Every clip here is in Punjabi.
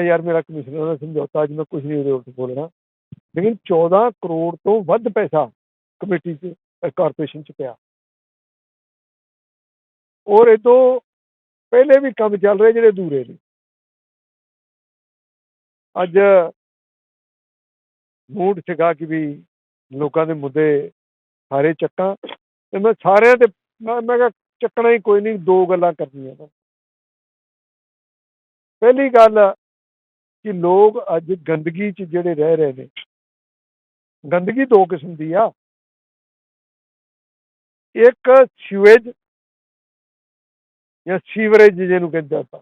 ਯਾਰ ਮੇਰਾ ਕਮਿਸ਼ਨਰ ਨਾਲ ਸਮਝੌਤਾ, ਅੱਜ ਮੈਂ ਕੁਝ ਨਹੀਂ ਉਹਦੇ ਉਲਟ ਬੋਲਣਾ। ਲੇਕਿਨ 14 ਕਰੋੜ ਤੋਂ ਵੱਧ ਪੈਸਾ ਕਮੇਟੀ 'ਚ ਕਾਰਪੋਰੇਸ਼ਨ 'ਚ ਪਿਆ। ਔਰ ਇਹ ਤੋਂ ਪਹਿਲੇ ਵੀ ਕੰਮ ਚੱਲ ਰਹੇ ਜਿਹੜੇ ਅਧੂਰੇ ਨੇ। ਅੱਜ ਮੂਡ ਸੀਗਾ ਕਿ ਵੀ ਲੋਕਾਂ ਦੇ ਮੁੱਦੇ ਸਾਰੇ ਚੱਕਾਂ ਤੇ ਮੈਂ ਸਾਰਿਆਂ ਤੇ ਮੈਂ ਮੈਂ ਕਿਹਾ ਚੱਕਣਾ ਹੀ ਕੋਈ ਨਹੀਂ, ਦੋ ਗੱਲਾਂ ਕਰਨੀਆਂ ਪਹਿਲੀ ਗੱਲ ਕਿ ਲੋਕ ਅੱਜ ਗੰਦਗੀ 'ਚ ਜਿਹੜੇ ਰਹਿ ਰਹੇ ਨੇ, ਗੰਦਗੀ ਦੋ ਕਿਸਮ ਦੀ ਆ। ਇੱਕ ਸੀਵੇਜ ਜਾਂ ਸੀਵਰੇਜ ਜਿਹਨੂੰ ਕਹਿੰਦੇ ਆਪਾਂ।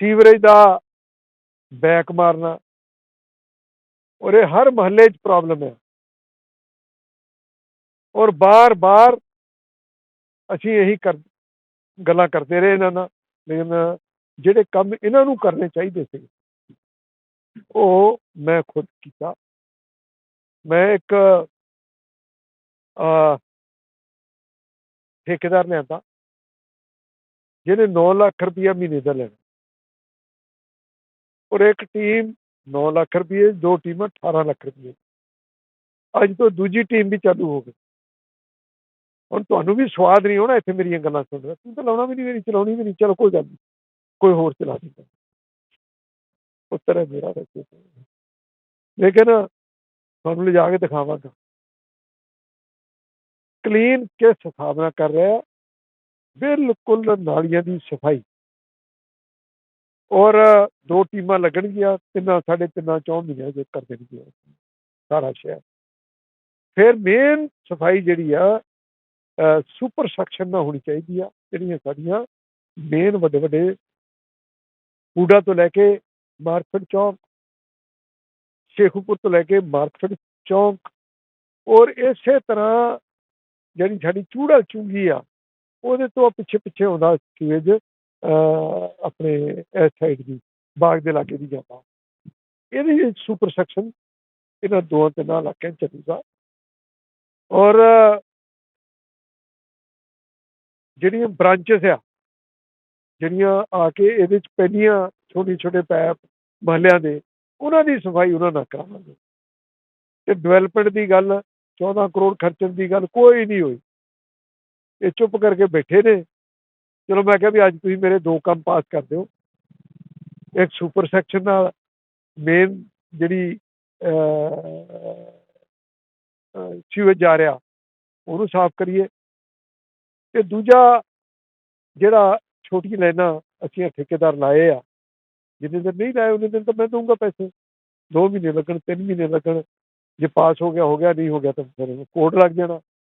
ਸੀਵਰੇਜ ਦਾ ਬੈਕ ਮਾਰਨਾ, ਔਰ ਇਹ ਹਰ ਮਹੱਲੇ 'ਚ ਪ੍ਰੋਬਲਮ ਹੈ। ਔਰ ਬਾਰ-ਬਾਰ ਅਸੀਂ ਇਹੀ ਕਰ, ਗੱਲਾਂ ਕਰਦੇ ਰਹੇ ਇਹਨਾਂ ਨਾਲ, ਲੇਕਿਨ ਜਿਹੜੇ ਕੰਮ ਇਹਨਾਂ ਨੂੰ ਕਰਨੇ ਚਾਹੀਦੇ ਸੀ ਉਹ ਮੈਂ ਖੁਦ ਕੀਤਾ। ਮੈਂ ਇੱਕ ਅ ਠੇਕੇਦਾਰ ਲਿਆਂਦਾ, ਜਿਹਨੇ 9 ਲੱਖ ਰੁਪਇਆ ਮਹੀਨੇ ਦਾ ਲੈਣਾ। ਔਰ ਇੱਕ ਟੀਮ 9 ਲੱਖ ਰੁਪਏ ਦੋ ਟੀਮਾਂ 18 ਲੱਖ ਰੁਪਏ ਅੱਜ ਤੋਂ ਦੂਜੀ ਟੀਮ ਵੀ ਚਾਲੂ ਹੋ ਗਈ। ਹੁਣ ਤੁਹਾਨੂੰ ਵੀ ਸਵਾਦ ਨਹੀਂ ਹੋਣਾ ਇੱਥੇ ਮੇਰੀਆਂ ਗੱਲਾਂ ਸੁਣ ਰਿਹਾ ਤੂੰ ਤਾਂ ਲਾਉਣਾ ਵੀ ਨਹੀਂ, ਮੇਰੀ ਚਲਾਉਣੀ ਵੀ ਨਹੀਂ। ਚਲੋ ਕੋਈ ਗੱਲ ਨਹੀਂ। ਕੋਈ ਹੋਰ ਚਲਾ ਦਿੰਦਾ। ਉੱਤਰ ਹੈ ਮੇਰਾ ਵੈਸੇ ਲੇਕਿਨ ਤੁਹਾਨੂੰ ਲਿਜਾ ਕੇ ਦਿਖਾਵਾਂਗਾ। ਕਲੀਨ ਕਿਸ ਹਿਸਾਬ ਨਾਲ ਕਰ ਰਿਹਾ ਬਿਲਕੁਲ ਨਾਲੀਆਂ ਦੀ ਸਫ਼ਾਈ। ਔਰ ਦੋ ਟੀਮਾਂ ਲੱਗਣਗੀਆਂ, ਤਿੰਨਾਂ ਸਾਡੇ ਤਿੰਨਾਂ ਚੌਂ ਮਹੀਨਿਆਂ ਚ ਕਰ ਦੇਣਗੀਆਂ। ਸਾਰਾ ਸ਼ਹਿਰ। ਫਿਰ ਮੇਨ ਸਫ਼ਾਈ ਜਿਹੜੀ ਆ ਸੁਪਰ ਸੈਕਸ਼ਨ ਨਾਲ ਹੋਣੀ ਚਾਹੀਦੀ ਆ, ਜਿਹੜੀਆਂ ਸਾਡੀਆਂ ਮੇਨ ਵੱਡੇ ਵੱਡੇ ਕੂੜਾ ਤੋਂ ਲੈ ਕੇ ਮਾਰਕੀਟ ਚੌਂਕ, ਸ਼ੇਖੂਪੁਰ ਤੋਂ ਲੈ ਕੇ ਮਾਰਕੀਟ ਚੌਂਕ ਔਰ ਇਸੇ ਤਰ੍ਹਾਂ ਜਿਹੜੀ ਸਾਡੀ ਚੂੜਾ ਚੁੰਗੀ ਆ, ਉਹਦੇ ਤੋਂ ਪਿੱਛੇ ਪਿੱਛੇ ਆਉਂਦਾ ਸੀਵੇਜ ਆਪਣੇ ਇਸ ਸਾਈਡ ਦੀ, ਬਾਗ ਦੇ ਇਲਾਕੇ ਦੀ ਜਾਂਦਾ ਇਹਦੀ ਸੁਪਰ ਸੈਕਸ਼ਨ ਇਹਨਾਂ ਦੋਹਾਂ ਤਿੰਨਾਂ ਇਲਾਕਿਆਂ 'ਚ ਚੱਲੂਗਾ ਔਰ ਜਿਹੜੀਆਂ ਬ੍ਰਾਂਚਸ ਆ, ਜਿਹੜੀਆਂ ਆ ਕੇ ਇਹਦੇ 'ਚ ਪਹਿਲੀਆਂ ਛੋਟੇ ਛੋਟੇ ਪੈਪ ਮਹੱਲਿਆਂ ਦੇ, ਉਹਨਾਂ ਦੀ ਸਫ਼ਾਈ ਉਹਨਾਂ ਨਾਲ ਕਰਾਵਾਂਗੇ। ਤੇ ਡਿਵੈਲਪਮੈਂਟ ਦੀ ਗੱਲ 14 ਕਰੋੜ ਖਰਚਣ ਦੀ ਗੱਲ ਕੋਈ ਨਹੀਂ ਹੋਈ। ਇਹ ਚੁੱਪ ਕਰਕੇ ਬੈਠੇ ਨੇ। ਚਲੋ ਮੈਂ ਕਿਹਾ ਵੀ ਅੱਜ ਤੁਸੀਂ ਮੇਰੇ ਦੋ ਕੰਮ ਪਾਸ ਕਰ ਦਿਓ। ਇੱਕ ਸੁਪਰ ਸੈਕਸ਼ਨ ਨਾਲ ਮੇਨ ਜਿਹੜੀ ਸੀਵੇਜ ਜਾ ਰਿਹਾ, ਉਹਨੂੰ ਸਾਫ਼ ਕਰੀਏ। ਤੇ ਦੂਜਾ ਜਿਹੜਾ ਛੋਟੀ ਲਾਈਨਾਂ ਅਸੀਂ ਠੇਕੇਦਾਰ ਲਾਏ ਆ ਜਿੰਨੇ ਦਿਨ ਨਹੀਂ ਲਾਏ, ਉਹਨੇ ਦਿਨ ਤਾਂ ਮੈਂ ਦਊਂਗਾ ਪੈਸੇ। 2 ਮਹੀਨੇ ਲੱਗਣ 3 ਮਹੀਨੇ ਲੱਗਣ। ਜੇ ਪਾਸ ਹੋ ਗਿਆ ਹੋ ਗਿਆ, ਨਹੀਂ ਹੋ ਗਿਆ ਤਾਂ ਫਿਰ ਕੋਰਟ ਲੱਗ ਜਾਣਾ।